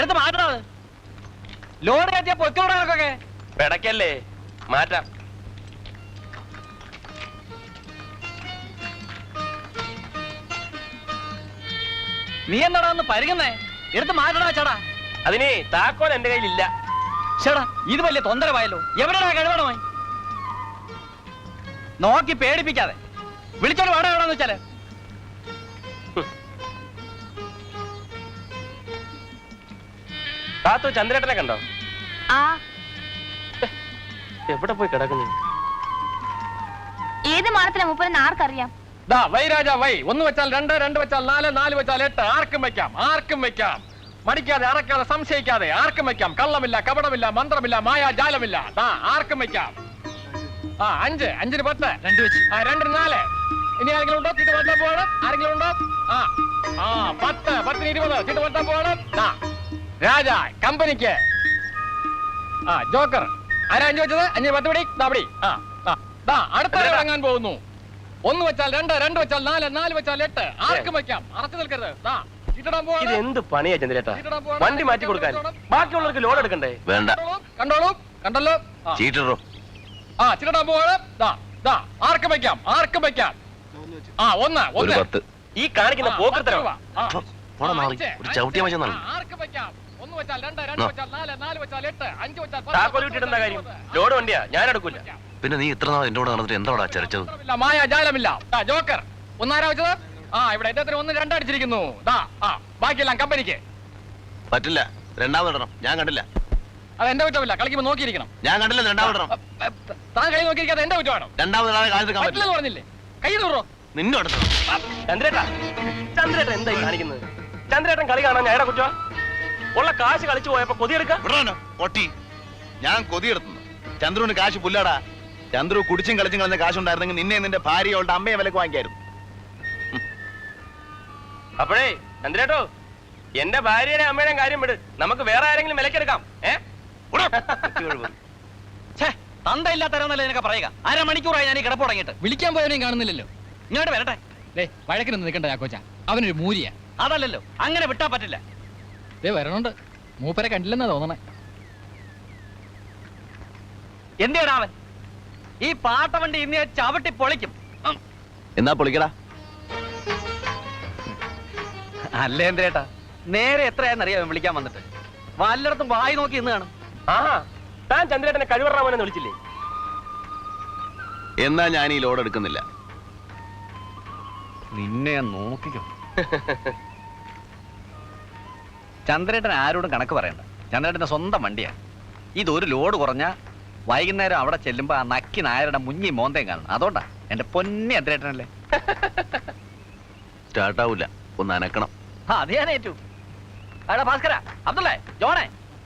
എടുത്ത് മാറ്റണത് ലോഡ് കയറ്റിയ പൊയ്ക്കോടൊക്കെ പിടക്കല്ലേ? മാറ്റാം. നീ എന്താടാ ഒന്ന് പരുകുന്നേ എടുത്ത് മാറ്റണ ചേടാ അതിന് താക്കോൽ എന്റെ കയ്യിലില്ല. ചേടാ ഇത് വലിയ തൊന്തരമായല്ലോ എവിടെയാ കഴിവണമായി നോക്കി പേടിപ്പിക്കാതെ. വിളിച്ചോട് വാടാ എവിടെ വെച്ചാൽ? താത്തു ചന്ദ്രേട്ടനെ കണ്ടോ? ആ. എവിടെ പോയി കിടക്കുന്നു? ഏത് മാനത്തിലെ മൂപ്പരെന്ന് ആർക്കറിയാം? ദാ വൈ രാജാ വൈ. ഒന്ന് വെച്ചാൽ രണ്ട് രണ്ട് വെച്ചാൽ നാല് നാല് വെച്ചാൽ എട്ട്. ആർക്കും വെക്കാം ആർക്കും വെക്കാം. മടിക്കാതെ അറക്കാതെ സംശയിക്കാതെ ആർക്കും വെക്കാം. കള്ളമില്ല കപടമില്ല മന്ത്രമില്ല മായാജാലമില്ല. ദാ ആർക്കും വെക്കാം. ആ അഞ്ച് അഞ്ചിന് പത്ത്. രണ്ട് വെച്ച്. ആ രണ്ടിന് നാല്. ഇനി ആരെങ്കിലും ഉണ്ടോ? ചീട്ട് പറ്റാൻ പോകണം ആരെങ്കിലും ഉണ്ടോ? ആ. ആ പത്ത് പത്തിന് ഇരുപത്. ചീട്ട് പറ്റാൻ പോകണം രാജ കമ്പനിക്ക്. ആ ജോക്കർ. ആരാ അഞ്ചു വെച്ചത്? അഞ്ചിന് പത്ത് പിടി താപടി പിടി. ആ ദാ, അടുത്ത ഇറങ്ങാൻ പോകുന്നു? ഒന്ന് വെച്ചാൽ രണ്ട് രണ്ട് വെച്ചാൽ നാല് നാല് വെച്ചാൽ എട്ട്. ആർക്കും വെക്കാം. അറച്ചു നിൽക്കരുത്. ദാ ഇത് എന്ത് പണിയാ ചന്ദ്രേട്ടാ. വണ്ടി മാറ്റി കൊടുക്കാൻ. ബാക്കിയുള്ളവർക്ക് ലോഡ് എടുക്കണ്ടേ? വേണ്ട. കണ്ടോളൂ, കണ്ടല്ലോ. ആ. ചീറ്ററോ ആ ചിരടാൻ പോകണം ദാ ദാ ആർക്കും വെക്കാം ആർക്കും വെക്കാം. ആ ഒന്ന് ഒന്ന്. ഈ കാണിക്കുന്ന ആ, പോക്കത്തരം പത്ത് രൂപ. ആ. മാറി. ഒരു ചവിട്ടിയ മച്ചാണ് ആർക്കും വെക്കാം. ഒന്ന് വെച്ചാൽ രണ്ട് രണ്ട് വെച്ചാൽ നാല് നാല് വെച്ചാൽ എട്ട് അഞ്ച് വെച്ചാൽ കാര്യം? ലോഡ് വണ്ടിയാ? ഞാൻ എടുക്കൂല. പിന്നെ നീ ഇത്ര നാൾ എന്റെ കൂടെ നടന്നിട്ട് എന്താടാ ചരച്ചത്? ഇല്ല, മായ ജാലമില്ല. ജോക്കർ. ഒന്നാരാ വെച്ചത്? ആ ഇവിടെ എന്റെ ഒന്ന് രണ്ടടിച്ചിരിക്കുന്നു ബാക്കിയെല്ലാം കമ്പനിക്ക്. പറ്റില്ല. രണ്ടാമതിടണം ഞാൻ കണ്ടില്ല. അത് എന്റെ കുറ്റമില്ല. കളിക്കുമ്പോ നോക്കിയിരിക്കണം. ഞാൻ കണ്ടില്ല രണ്ടാമതിടണം താൻ കളി നോക്കിയിരിക്കാതെ എന്റെ കുറ്റമാണോ? രണ്ടാമതിടാതെ കാണിക്കാൻ പറ്റില്ല പറഞ്ഞില്ലേ? കൈ തൂറോ നിന്നോട്. അടുത്തോ ചന്ദ്രേട്ടാ. ചന്ദ്രേട്ടൻ എന്താ ഈ കാണിക്കുന്നത്? ചന്ദ്രേട്ടൻ കളി കാണാൻ ഞാൻ കുറ്റ ഉള്ള കാശ് കളിച്ചു പോയപ്പോ കൊതിയെടുക്ക? പൊട്ടി. ഞാൻ കൊതിയെടുത്തുന്നു ചന്ദ്രുവിന് കാശ് പുല്ലാടാ. ചന്ദ്രു കുടിച്ചും കളിച്ചും കളഞ്ഞ കാശുണ്ടായിരുന്നെങ്കിൽ നിന്നെ നിന്റെ ഭാര്യ അവളുടെ അമ്മയെ വിലക്ക് വാങ്ങിക്കായിരുന്നു. അപ്പോഴേ ചന്ദ്രേട്ടോ എന്റെ ഭാര്യയുടെ അമ്മയുടെ കാര്യം വിട്. നമുക്ക് വേറെ ആരെങ്കിലും വിലക്കെടുക്കാം ഏ? ഛേ തന്തയില്ലാത്തരന്നല്ലേ നിനക്ക് പറയുക? അര മണിക്കൂറായി ഞാൻ ഈ കിടപ്പ് തുടങ്ങിയിട്ട്. വിളിക്കാൻ പോയവനെയും കാണുന്നില്ലല്ലോ. ഇങ്ങോട്ട് വരട്ടെ. വഴക്കിനൊന്നും നിൽക്കണ്ട ചാക്കോച്ച. അവനൊരു മൂരിയ. അതല്ലല്ലോ അങ്ങനെ വിട്ടാ പറ്റില്ല. ദേ വരണുണ്ട്. മൂപ്പരെ കണ്ടില്ലെന്നാ തോന്നണേ. എന്തിനാ അവൻ? ഈ പാട്ടവണ്ടി ഇന്ന് ചവിട്ടി പൊളിക്കും. എന്നാ പൊളിക്കടാ? അല്ലേ എന്തേട്ടാ നേരെ എത്രയാണെന്നറിയാം വിളിക്കാൻ വന്നിട്ട്. വല്ലയിടത്തും വായി നോക്കി ഇന്ന് കാണും. ആഹാ താൻ ചന്ദ്രേട്ടനെ കഴിവറാമനെന്ന് വിളിച്ചില്ലേ? എന്നാ ഞാൻ ഈ ലോഡ് എടുക്കുന്നില്ല. നിന്നെ ഞാൻ നോക്കിക്കോ. ചന്ദ്രേട്ടൻ ആരോടും കണക്ക് പറയണ്ട ചന്ദ്രേട്ടന്റെ സ്വന്തം വണ്ടിയാ ഇതൊരു ലോഡ് കുറഞ്ഞ വൈകുന്നേരം അവിടെ ചെല്ലുമ്പോ ആ നക്കി നായരുടെ മുഞ്ഞി മോന്തയും കാണണം അതുകൊണ്ടാ എന്റെ പൊന്നി ചന്ദ്രേട്ടനല്ലേ സ്റ്റാർട്ട് ആവൂല ഒന്ന് അനക്കണം ആ അത് ഞാൻ ഏറ്റു എടാ ഭാസ്കര അബ്ദുള്ളേ ജോണേ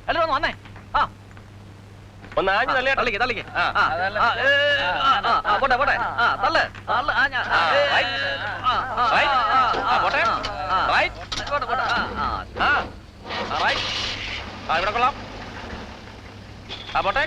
എല്ലാവരും ഒന്ന് വന്നേ ആ ഒന്ന് ആഞ്ഞു തള്ളിയേട്ടാ തള്ളിക്ക് തള്ളിക്ക് ആ ആ ആ, ഏ, ആ, ആ, ആ, പോട്ടെ പോട്ടെ ആ തള്ള് തള്ള് ആ ഞാൻ ആ, right. ആ, ആ, പോട്ടെ. Right. പോട്ടെ പോട്ടെ ആ ആ ആ ആ, right. ആ ഇവിടെ കൊള്ളാം ആ പോട്ടെ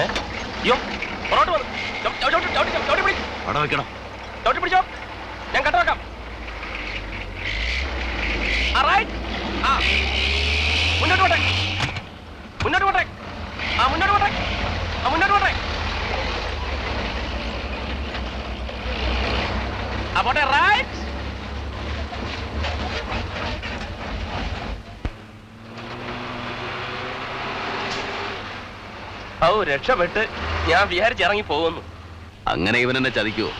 അയ്യോ പുറകോട്ട് വന്നു. ചവിട്ടി, ചവിട്ടി, ചവിട്ടി, ചവിട്ടി, ചവിട്ടി പിടി. അവിടെ വെക്കണം ചവിട്ടി പിടിച്ചോ ഞാൻ കട്ട വെക്കാം ആ, right. ആ. മുന്നോട്ട് പോട്ടെ മുന്നോട്ട് പോട്ടെ ആ മുന്നോട്ട് പോട്ടെ ആ മുന്നോട്ട് പോട്ടെ ആ പോട്ടെ റൈറ്റ് ഔ രക്ഷപ്പെട്ട്. ഞാൻ വിചാരിച്ച് ഇറങ്ങി പോകുന്നു. അങ്ങനെ ഇവൻ എന്നെ ചതിക്കുവോ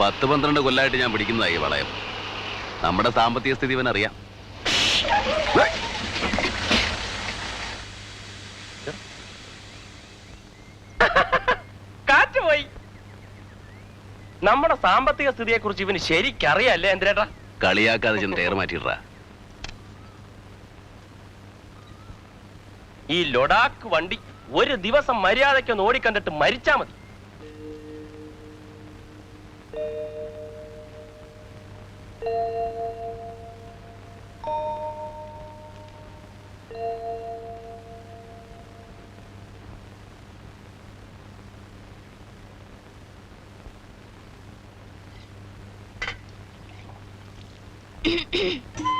പത്ത് പന്ത്രണ്ട് കൊല്ലായിട്ട് ഞാൻ പിടിക്കുന്നതായി വളയം. നമ്മുടെ സാമ്പത്തിക സ്ഥിതി ഇവൻ അറിയാം. കാറ്റുപോയി നമ്മുടെ സാമ്പത്തിക സ്ഥിതിയെ കുറിച്ച് ഇവന് ശരിക്കറിയല്ലേ എന്തിനേട്ടാ? കളിയാക്കാതെ ചെന്ന് ടയർ മാറ്റിയിട്ടാ ഈ ലൊഡാക്ക് വണ്ടി ഒരു ദിവസം മര്യാദയ്ക്കൊന്ന് ഓടിക്കണ്ടിട്ട് മരിച്ചാ മതി.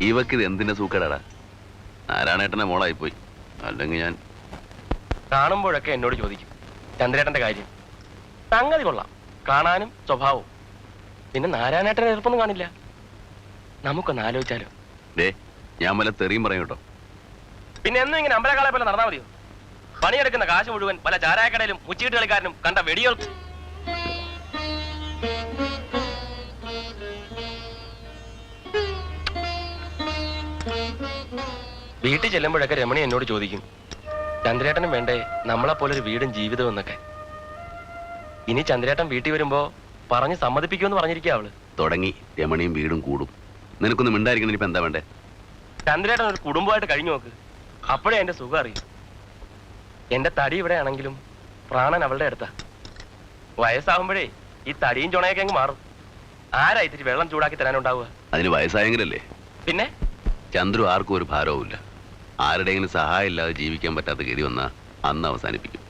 ഇവക്ക് ഇത് എന്തിന്റെ സൂക്കേടാടാ? നാരായണേട്ടനെ മോളായി പോയി അല്ലെങ്കിൽ ഞാൻ കാണുമ്പോഴൊക്കെ എന്നോട് ചോദിക്കും. ചന്ദ്രേട്ടന്റെ കാര്യം. സംഗതി കൊള്ളാം. കാണാനും സ്വഭാവവും. പിന്നെ നാരായണേട്ടനെ എളുപ്പം കാണില്ല. നമുക്കൊന്ന് ആലോചിച്ചാലോ. ഡേ ഞാൻ വല്ല തെറിയും പറയും കേട്ടോ. പിന്നെ എന്നും ഇങ്ങനെ അമ്പലക്കാളെ പോലെ നടന്നാൽ മതിയോ? പണിയെടുക്കുന്ന കാശ് മുഴുവൻ പല ചാരായക്കടയിലും മുച്ചീട്ട് കളിക്കാരനും കണ്ട വെടികൾക്കും വീട്ടിൽ ചെല്ലുമ്പോഴൊക്കെ രമണി എന്നോട് ചോദിക്കും ചന്ദ്രേട്ടനും വേണ്ടേ? നമ്മളെ പോലെ ഒരു വീടും ജീവിതവും എന്നൊക്കെ. ഇനി ചന്ദ്രേട്ടൻ വീട്ടിൽ വരുമ്പോ പറഞ്ഞ് സമ്മതിപ്പിക്കുമെന്ന് പറഞ്ഞിരിക്കുക അവൾ. തുടങ്ങി. രമണിയും വീടും കൂടും. നിനക്കൊന്നും മിണ്ടായിരിക്കണം ഇനിയിപ്പോ എന്താ വേണ്ടേ? ചന്ദ്രേട്ടൻ ഒരു കുടുംബമായിട്ട് കഴിഞ്ഞു നോക്ക്. അപ്പോഴേ എന്റെ സുഖം അറിയും. എന്റെ തടി ഇവിടെ ആണെങ്കിലും പ്രാണൻ അവളുടെ അടുത്താ. വയസ്സാവുമ്പോഴേ ഈ തടിയും ചുണയൊക്കെ അങ്ങ് മാറും. ആരാ ഇത്തിരി വെള്ളം ചൂടാക്കി തരാനുണ്ടാവുക? അതിന് വയസ്സായെങ്കിലല്ലേ? പിന്നെ? ചന്ദ്രു ആർക്കും ഒരു ഭാരവുമില്ല. ആരുടെയെങ്കിലും സഹായം ഇല്ലാതെ ജീവിക്കാൻ പറ്റാത്ത ഗതി വന്ന അന്ന് അവസാനിപ്പിക്കും.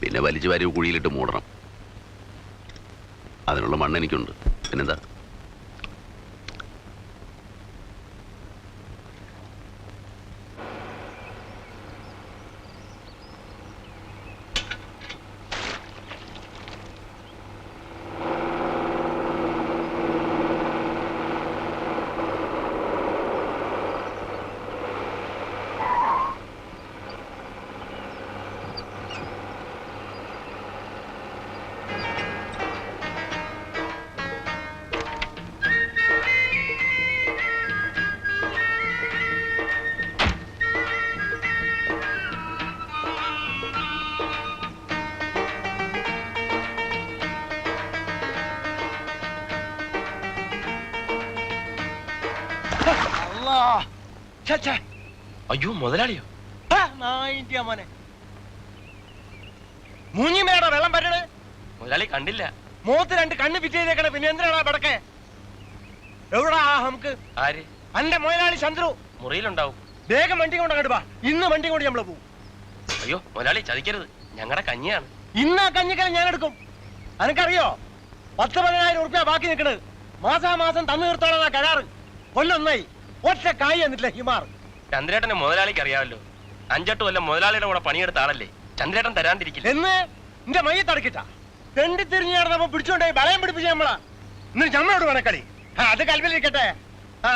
പിന്നെ വലിച്ചു വാരി കുഴിയിലിട്ട് മൂടണം. അതിനുള്ള മണ്ണ് എനിക്കുണ്ട് പിന്നെന്താ അയ്യോ മുതലാളിയോ? മോനെ. മുങ്ങിമേടാ വെള്ളം പറ്റണേ മുതലാളി കണ്ടില്ല. മൂത്ത് രണ്ട് കണ്ണ് ഫിറ്റ് ചെയ്തേക്കണേ പിന്നെ എന്തിനാടാ പടക്കെ എവിടാ നമുക്ക് ആര്? അന്റെ മുതലാളി ചന്ദ്രു. മുറിയിലുണ്ടാവും. വേഗം വണ്ടി കൊണ്ട് അങ്ങോട്ട് വാ. ഇന്ന് വണ്ടി കൊണ്ട് നമ്മൾ പോകും അയ്യോ മുതലാളി ചതിക്കരുത്. ഞങ്ങളുടെ കഞ്ഞിയാണ്. ഇന്നാ ആ കഞ്ഞിക്കല ഞാൻ എടുക്കും അനക്കറിയോ? പത്ത് പതിനായിരം ഉറുപ്പ്യ ബാക്കി നിൽക്കണത് മാസാമാസം തന്നു തീർത്തോളാ കരാറ്. കൊല്ലൊന്നായി. ഒറ്റ കായ് എന്നിട്ടില്ല ഹിമാർ. ചന്ദ്രേട്ടനെ മുതലാളിക്ക് അറിയാമല്ലോ. അഞ്ചെട്ട് കൊല്ലം മുതലാളിയുടെ കൂടെ പണിയെടുത്ത ആളല്ലേ. ചന്ദ്രേട്ടൻ തരാണ്ടിരിക്കില്ല എന്ന്? നിന്റെ മയ്യ തടക്കിട്ട. തെണ്ടി തിരിഞ്ഞു നടന്നപ്പോ പിടിച്ചോണ്ടേ ബലയം പിടിപ്പിച്ച നമ്മളാ. ഇന്ന് നമ്മളോട് വേണക്കളി ആ, അത് കൽവിലിരിക്കട്ടെ. ആ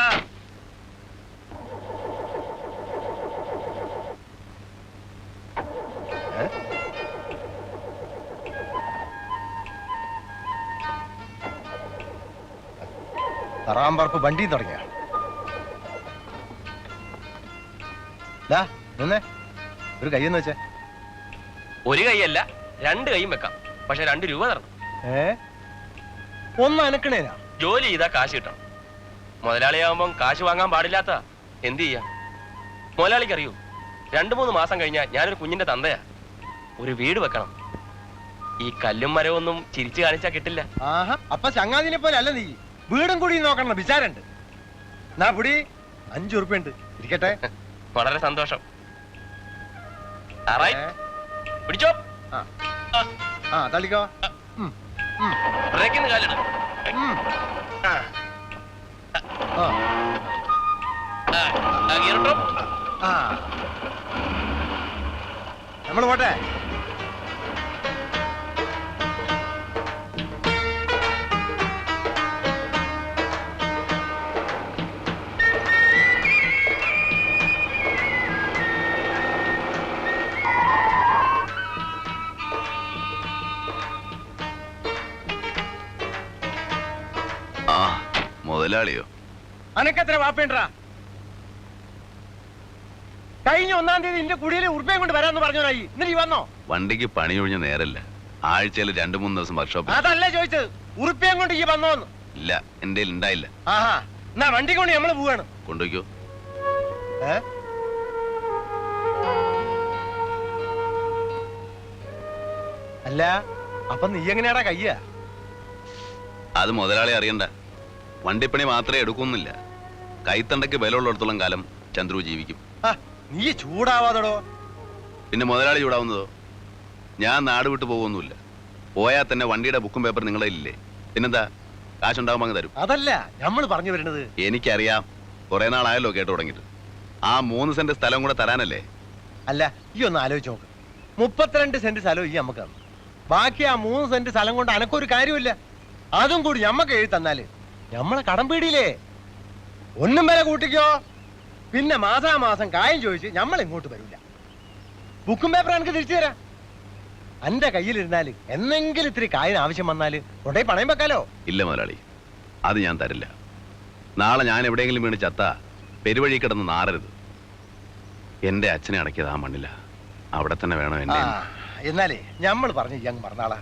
തറാമ്പറപ്പ് വണ്ടിയും തുടങ്ങിയ. നിന്നേ. ഒരു എന്ന് വെച്ചേ. ഒരു കൈയല്ല രണ്ട് കൈയും വെക്കാം. പക്ഷെ രണ്ട് രൂപ തരണം. ഏ? ഒന്ന് അനക്കണേനാ? ജോലി ചെയ്താ കാശ് കിട്ടണം. മുതലാളിയാവുമ്പം കാശ് വാങ്ങാൻ പാടില്ലാത്ത എന്ത് ചെയ്യാം? മുതലാളിക്ക് അറിയൂ രണ്ടു മൂന്ന് മാസം കഴിഞ്ഞാൽ ഞാനൊരു കുഞ്ഞിന്റെ തന്തയാ. ഒരു വീട് വെക്കണം. ഈ കല്ലും മരവും ഒന്നും ചിരിച്ചു കാണിച്ചാ കിട്ടില്ല. ആഹാ അപ്പൊ ചങ്ങാതിനെ പോലെ അല്ല നീ. വീടും കൂടി നോക്കണം വിചാരണ്ട്. നാ പുടി അഞ്ചു ഉറുപ്പുണ്ട് ഇരിക്കട്ടെ. വളരെ സന്തോഷം. നമ്മൾ പിടിച്ചോ. ആ. തള്ളിക്കോ. ബ്രേക്കിന്ന് കാലിട്. നമ്മൾ പോട്ടെ. അനക്കെത്ര വാപ്പേണ്ടാ കഴിഞ്ഞ ഒന്നാം തീയതി എന്റെ കുടിയിൽ ഉറുപ്പയും കൊണ്ട് വരാന്ന് പറഞ്ഞോനായി ഇന്നലെ ഈ വന്നോ? വണ്ടിക്ക് പണി ഒഴിഞ്ഞ നേരല്ല. ആഴ്ചയിൽ രണ്ടു മൂന്ന് ദിവസം വർക്ക്ഷോപ്പ് അതല്ല ചോദിച്ചത്. ഉറുപ്പയും കൊണ്ട് ഈ വന്നോന്ന്. ഇല്ല എന്റെ ഉണ്ടായില്ല ആഹാ എന്നാ വണ്ടി കൊണ്ട് നമ്മൾ പോവാണ്. കൊണ്ടുപോയിക്കോ? അല്ല അപ്പൊ നീ എങ്ങനെയാടാ കയ്യ? അത് മുതലാളി അറിയണ്ട. വണ്ടിപ്പണി മാത്രമേ എടുക്കുന്നില്ല. കൈത്തണ്ടയ്ക്ക് ബലമുള്ളിടത്തോളം കാലം ചന്ദ്രു ജീവിക്കും. ആ, നീ ചൂടാവാതടോ. പിന്നെ മുതലാളി ചൂടാവുന്നതോ? ഞാൻ നാട് വിട്ടു പോകുമൊന്നുമില്ല പോയാൽ തന്നെ വണ്ടിയുടെ ബുക്കും പേപ്പർ നിങ്ങളെ ഇല്ലേ പിന്നെന്താ? കാശുണ്ടാകുമ്പോൾ അങ്ങ് തരും. അതല്ല നമ്മൾ പറഞ്ഞു വരുന്നത്. എനിക്കറിയാം. കുറെ നാളായല്ലോ കേട്ടു തുടങ്ങിയിട്ട്. ആ മൂന്ന് സെന്റ് സ്ഥലം കൂടെ തരാനല്ലേ? അല്ല ഈ ഒന്ന് ആലോചിച്ച് നോക്ക്. മുപ്പത്തിരണ്ട് സെന്റ് സ്ഥലം ഈ നമുക്ക് തന്നു. ബാക്കി ആ മൂന്ന് സെന്റ് സ്ഥലം കൊണ്ട് അനക്കൊരു കാര്യമില്ല അതും കൂടി ഞമ്മക്ക് എഴുതി തന്നാൽ. നമ്മളെ കടം പീടിയില്ലേ? ഒന്നും വില കൂട്ടിക്കോ? പിന്നെ മാസാമാസം കായം ചോദിച്ച് നമ്മൾ ഇങ്ങോട്ട് വരില്ല ബുക്കും പേപ്പർ എനിക്ക് തിരിച്ചു തരാം. എന്റെ കയ്യിലിരുന്നാൽ എന്നെങ്കിലും ഇത്തിരി കായിന് ആവശ്യം വന്നാൽ ഉടേ പണയം വെക്കാലോ? ഇല്ല മുതലാളി അത് ഞാൻ തരില്ല. നാളെ ഞാൻ എവിടെയെങ്കിലും വീണ് ചത്ത പെരുവഴി കിടന്ന് നാറരുത്. എന്റെ അച്ഛനെ അടക്കിയത് ആ മണ്ണില. അവിടെ തന്നെ വേണം എന്നെ എന്നാലേ നമ്മൾ പറഞ്ഞു ഞാൻ മറന്നാളാ.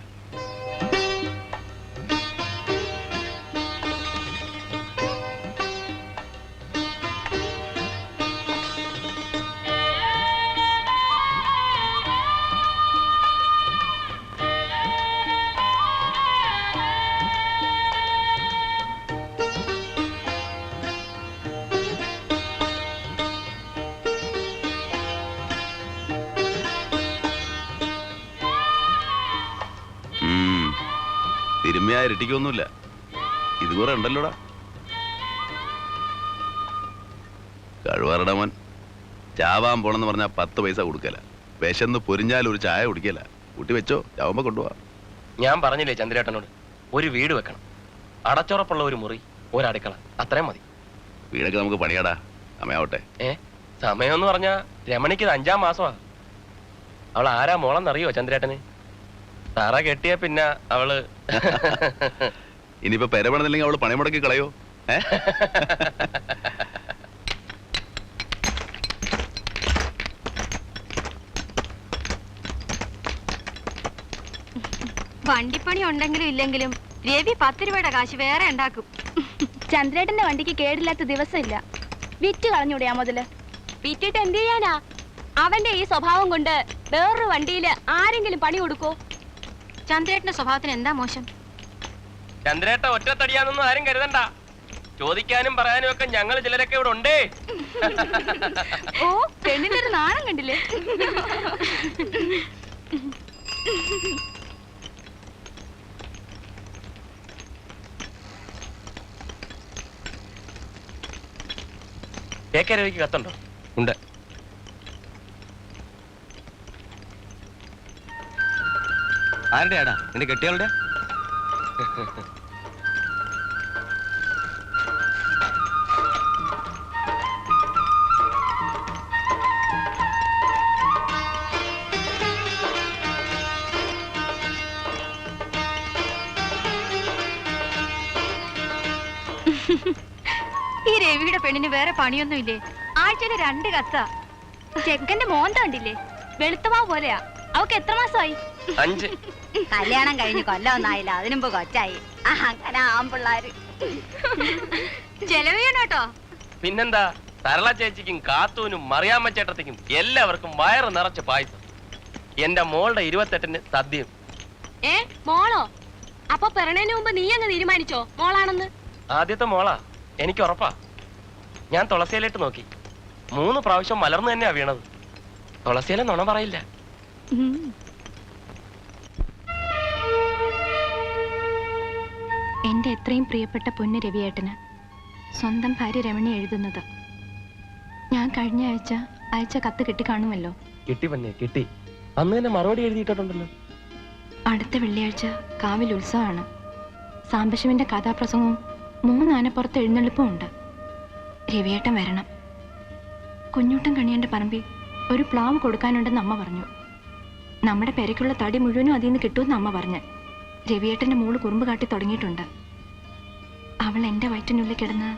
ഇരട്ടിക്കൊന്നുമില്ല. ഇത് കുറെ ഉണ്ടല്ലോടാ. കഴിവാറുടെ മോൻ. ചാവാൻ പോണെന്ന് പറഞ്ഞാൽ പത്ത് പൈസ കൊടുക്കല. വിശന്ന് പൊരിഞ്ഞാൽ ഒരു ചായ കുടിക്കല. കൂട്ടി വെച്ചോ ചാവുമ്പോ കൊണ്ടുപോവാ. ഞാൻ പറഞ്ഞില്ലേ ചന്ദ്രേട്ടനോട് ഒരു വീട് വെക്കണം. അടച്ചുറപ്പുള്ള ഒരു മുറി ഒരടുക്കള അത്രയും മതി. വീടൊക്കെ നമുക്ക് പണിയാടാ. സമയാവട്ടെ. ഏ സമയം എന്ന് പറഞ്ഞാ രമണിക്ക് ഇത് അഞ്ചാം മാസമാ. അവൾ ആരാ മോളെന്നറിയോ ചന്ദ്രേട്ടന്? തറ കെട്ടിയ പിന്നെ അവൾ ഇനിയിപ്പോ പെരപണില്ലെങ്കിൽ അവൾ പണി മുടക്കി കളയോ? ഏ? വണ്ടിപ്പണി ഉണ്ടെങ്കിലും ഇല്ലെങ്കിലും രവി പത്ത് രൂപയുടെ കാശ് വേറെ ഉണ്ടാക്കും. ചന്ദ്രേട്ടന്റെ വണ്ടിക്ക് കേടില്ലാത്ത ദിവസമില്ല. വിറ്റ് കളഞ്ഞൂടെയാ മുതൽ. വിറ്റിട്ട് എന്ത് ചെയ്യാനാ? അവന്റെ ഈ സ്വഭാവം കൊണ്ട് വേറൊരു വണ്ടിയിൽ ആരെങ്കിലും പണി കൊടുക്കോ ചന്ദ്രേട്ടന്റെ സ്വഭാവത്തിന് എന്താ മോശം? ചന്ദ്രേട്ട ഒറ്റത്തടിയാന്നൊന്നും ആരും കരുതണ്ട. ചോദിക്കാനും പറയാനും ഒക്കെ ഞങ്ങൾ ചിലരൊക്കെ ഇവിടെ ഉണ്ടേ. ഓ പെണ്ണിന്റെ ഒരു നാണം കണ്ടില്ലേ? കത്തുണ്ടോ? ഉണ്ട്. ആരുടെയാടാ? നിന്റെ കെട്ടിയാളുടെ ഈ രവിയുടെ പെണ്ണിന് വേറെ പണിയൊന്നും ഇല്ലേ ആഴ്ചയിൽ രണ്ട് കത്ത. ചെക്കന്റെ മോന്ത കണ്ടില്ലേ? വെളുത്തമാവ് പോലെയാ. അവക്ക് എത്ര മാസമായി? അഞ്ച്. കല്യാണം കഴിഞ്ഞ് കൊല്ലമൊന്നായില്ല. അതിനുമ്പ് കൊച്ചായി. അങ്ങനെ ആമ്പിള്ളാര്. ചെലവ് പിന്നെന്താ? സരള ചേച്ചിക്കും കാത്തൂനും മറിയാമ്മ ചേട്ടത്തിക്കും എല്ലാവർക്കും വയറ് നിറച്ച് പായസം. എന്റെ മോളുടെ ഇരുപത്തെട്ടിന് സദ്യയും. ഏ മോളോ? അപ്പൊ പിറണേന് മുമ്പ് നീ അങ്ങ് തീരുമാനിച്ചോ? മോളാണെന്ന്? ആദ്യത്തെ മോളാ. എനിക്ക് ഉറപ്പാ. ഞാൻ തുളസിയിലിട്ട് നോക്കി. മൂന്ന് പ്രാവശ്യം മലർന്നു തന്നെയാ വീണത്. തുളസിയിലെ നുണ പറയില്ല. എന്റെ എത്രയും പ്രിയപ്പെട്ട പൊന്നു രവിയേട്ടന് സ്വന്തം ഭാര്യ രമണി എഴുതുന്നത്. ഞാൻ കഴിഞ്ഞ ആഴ്ച അയച്ച കത്ത് കിട്ടി കിട്ടിക്കാണുമല്ലോ കിട്ടി പന്നെ കിട്ടി. അന്ന് തന്നെ മറുപടി എഴുതിയിട്ടുണ്ടല്ലോ അടുത്ത വെള്ളിയാഴ്ച കാവിൽ ഉത്സവമാണ്. സാംബശിവന്റെ കഥാപ്രസംഗവും മൂന്ന് ആനപ്പുറത്ത് എഴുന്നള്ളിപ്പും ഉണ്ട്. രവിയേട്ടൻ വരണം. കുഞ്ഞൂട്ടൻ കണിയന്റെ പറമ്പിൽ ഒരു പ്ലാവ് കൊടുക്കാനുണ്ടെന്ന് അമ്മ പറഞ്ഞു. നമ്മുടെ പെരയ്ക്കുള്ള തടി മുഴുവനും അതിൽ നിന്ന് കിട്ടുമെന്ന് അമ്മ പറഞ്ഞു. രവിയേട്ടന്റെ മോൾ കുറുമ്പ് കാട്ടി തുടങ്ങിയിട്ടുണ്ട്. അവൾ എന്റെ വയറ്റിനുള്ളിൽ കിടന്ന്